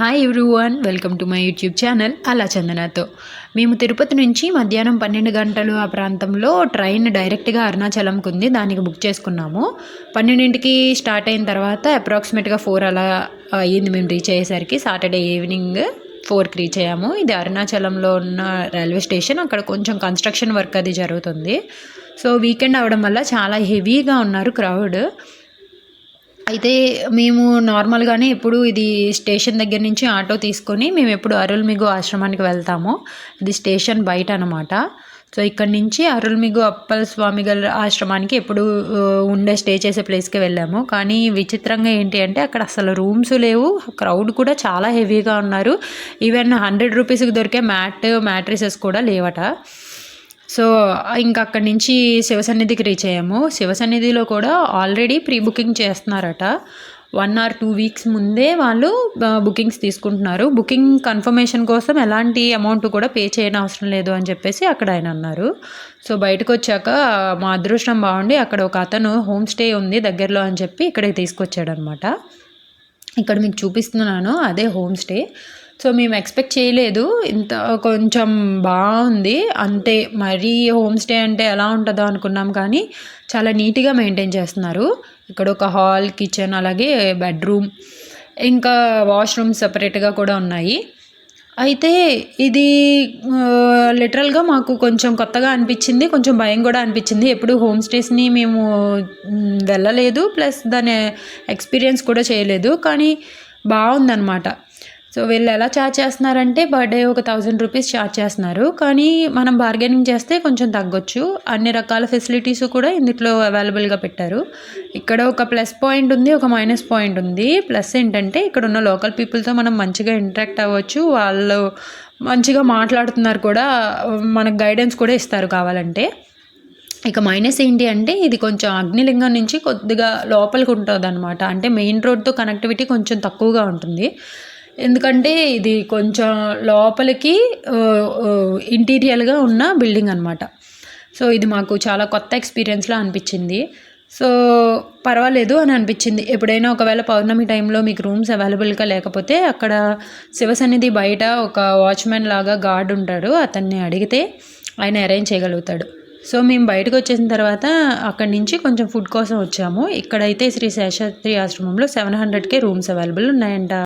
Hi everyone welcome to my YouTube channel అలా చందనతో మేము తిరుపతి నుంచి మధ్యాహ్నం పన్నెండు గంటలు ఆ ప్రాంతంలో ట్రైన్ డైరెక్ట్గా అరుణాచలంకి ఉంది. దానికి బుక్ చేసుకున్నాము. పన్నెండింటికి స్టార్ట్ అయిన తర్వాత అప్రాక్సిమేట్గా ఫోర్ అలా అయ్యింది మేము రీచ్ అయ్యేసరికి. సాటర్డే ఈవినింగ్ ఫోర్కి రీచ్ అయ్యాము. ఇది అరుణాచలంలో ఉన్న రైల్వే స్టేషన్. అక్కడ కొంచెం కన్స్ట్రక్షన్ వర్క్ అది జరుగుతుంది. సో వీకెండ్ అవడం వల్ల చాలా హెవీగా ఉన్నారు క్రౌడ్. అయితే మేము నార్మల్గానే ఎప్పుడు ఇది స్టేషన్ దగ్గర నుంచి ఆటో తీసుకొని మేము ఎప్పుడు అరుల్మిగు ఆశ్రమానికి వెళ్తాము. ఇది స్టేషన్ బయట అనమాట సో ఇక్కడ నుంచి అరుల్మిగు అప్పల్ స్వామి గల ఆశ్రమానికి ఎప్పుడు ఉండే స్టే చేసే ప్లేస్కి వెళ్ళాము. కానీ విచిత్రంగా ఏంటి అంటే అక్కడ అసలు రూమ్స్ లేవు. క్రౌడ్ కూడా చాలా హెవీగా ఉన్నారు. ఈవెన్ హండ్రెడ్ రూపీస్కి దొరికే మ్యాట్ మ్యాట్రిసెస్ కూడా లేవట. సో ఇంకా అక్కడి నుంచి శివసన్నిధికి రీచ్ అయ్యాము. శివసన్నిధిలో కూడా ఆల్రెడీ ప్రీ బుకింగ్ చేస్తున్నారట. వన్ ఆర్ టూ వీక్స్ ముందే వాళ్ళు బుకింగ్స్ తీసుకుంటున్నారు. బుకింగ్ కన్ఫర్మేషన్ కోసం ఎలాంటి అమౌంట్ కూడా పే చేయని అవసరం లేదు అని చెప్పేసి అక్కడ ఆయన అన్నారు. సో బయటకు వచ్చాక మా అదృష్టం బాగుండి అక్కడ ఒక అతను హోమ్ స్టే ఉంది దగ్గరలో అని చెప్పి ఇక్కడికి తీసుకొచ్చాడనమాట. ఇక్కడ మీకు చూపిస్తున్నాను అదే హోమ్ స్టే సో మేము ఎక్స్పెక్ట్ చేయలేదు. ఇంత కొంచెం బాగుంది. అంటే మరీ హోమ్ స్టే అంటే ఎలా ఉంటుందో అనుకున్నాం కానీ చాలా నీట్గా మెయింటైన్ చేస్తున్నారు. ఇక్కడ ఒక హాల్ కిచెన్ అలాగే బెడ్రూమ్ ఇంకా వాష్రూమ్ సపరేట్గా కూడా ఉన్నాయి. అయితే ఇది లిటరల్గా మాకు కొంచెం కొత్తగా అనిపించింది కొంచెం భయం కూడా అనిపించింది. ఎప్పుడు హోమ్ స్టేస్ని మేము వెళ్ళలేదు ప్లస్ దాని ఎక్స్పీరియన్స్ కూడా చేయలేదు. కానీ బాగుందన్నమాట. సో వీళ్ళు ఎలా ఛార్జ్ చేస్తున్నారంటే బర్త్డే ఒక థౌజండ్ రూపీస్ ఛార్జ్ చేస్తున్నారు. కానీ మనం బార్గెనింగ్ చేస్తే కొంచెం తగ్గొచ్చు. అన్ని రకాల ఫెసిలిటీస్ కూడా ఇందులో అవైలబుల్గా పెట్టారు. ఇక్కడ ఒక ప్లస్ పాయింట్ ఉంది ఒక మైనస్ పాయింట్ ఉంది. ప్లస్ ఏంటంటే ఇక్కడ ఉన్న లోకల్ పీపుల్తో మనం మంచిగా ఇంటరాక్ట్ అవ్వచ్చు. వాళ్ళు మంచిగా మాట్లాడుతున్నారు కూడా. మనకు గైడెన్స్ కూడా ఇస్తారు కావాలంటే. ఇక మైనస్ ఏంటి అంటే ఇది కొంచెం అగ్నిలింగం నుంచి కొద్దిగా లోపలికి ఉంటుంది అనమాట అంటే మెయిన్ రోడ్తో కనెక్టివిటీ కొంచెం తక్కువగా ఉంటుంది. ఎందుకంటే ఇది కొంచెం లోపలికి ఇంటీరియల్గా ఉన్న బిల్డింగ్ అనమాట సో ఇది మాకు చాలా కొత్త ఎక్స్పీరియన్స్లా అనిపించింది. సో పర్వాలేదు అని అనిపించింది. ఎప్పుడైనా ఒకవేళ పౌర్ణమి టైంలో మీకు రూమ్స్ అవైలబుల్గా లేకపోతే అక్కడ శివసన్నిధి బయట ఒక వాచ్మెన్ లాగా గార్డ్ ఉంటాడు. అతన్ని అడిగితే ఆయన అరేంజ్ చేయగలుగుతాడు. సో మేము బయటకు వచ్చేసిన తర్వాత అక్కడి నుంచి కొంచెం ఫుడ్ కోసం వచ్చాము. ఇక్కడైతే శ్రీ శేషాద్రి ఆశ్రమంలో సెవెన్ హండ్రెడ్కే రూమ్స్ అవైలబుల్ ఉన్నాయంట.